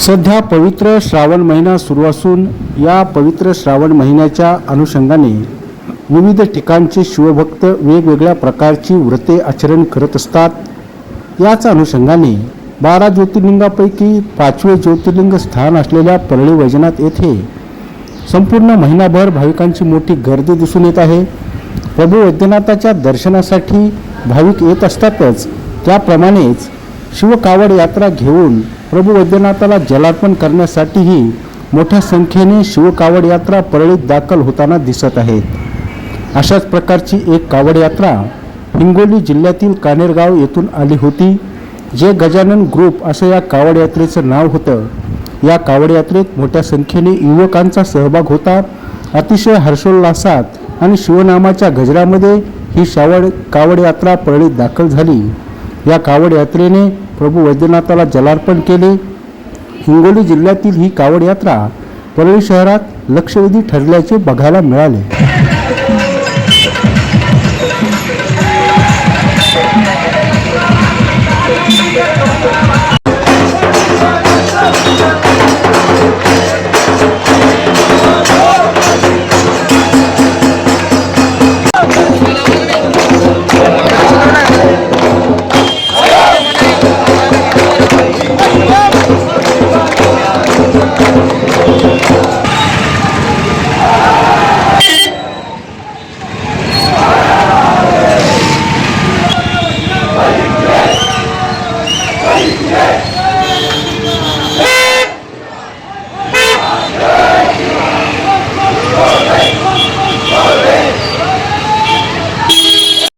सध्या पवित्र श्रावण महिना सुरू असून या पवित्र श्रावण महिन्याच्या अनुषंगाने विविध ठिकाणचे शिवभक्त वेगवेगळ्या प्रकारची व्रते आचरण करत असतात. याच अनुषंगाने बारा ज्योतिर्लिंगापैकी पाचवे ज्योतिर्लिंग स्थान असलेल्या परळी वैजनाथ येथे संपूर्ण महिनाभर भाविकांची मोठी गर्दी दिसून येत आहे. प्रभू वैद्यनाथाच्या दर्शनासाठी भाविक येत असतातच. त्याप्रमाणेच शिवकावड यात्रा घेऊन प्रभू वैद्यनाथाला जलार्पण करण्यासाठीही मोठ्या संख्येने शिवकावड यात्रा परळीत दाखल होताना दिसत आहेत अशाच प्रकारची एक कावड यात्रा हिंगोली जिल्ह्यातील कानेरगाव येथून आली होती जे गजानन ग्रुप असं या कावड यात्रेचं नाव होतं. या कावड यात्रेत मोठ्या संख्येने युवकांचा सहभाग होता. अतिशय हर्षोल्लासात आणि शिवनामाच्या गजरामध्ये ही शावड कावड यात्रा परळीत दाखल झाली. या कावड यात्रेने प्रभू वैद्यनाथाला जलार्पण केले. हिंगोली जिल्ह्यातील ही कावड यात्रा परळी शहरात लक्षवेधी ठरल्याचे बघायला मिळाले. Yes!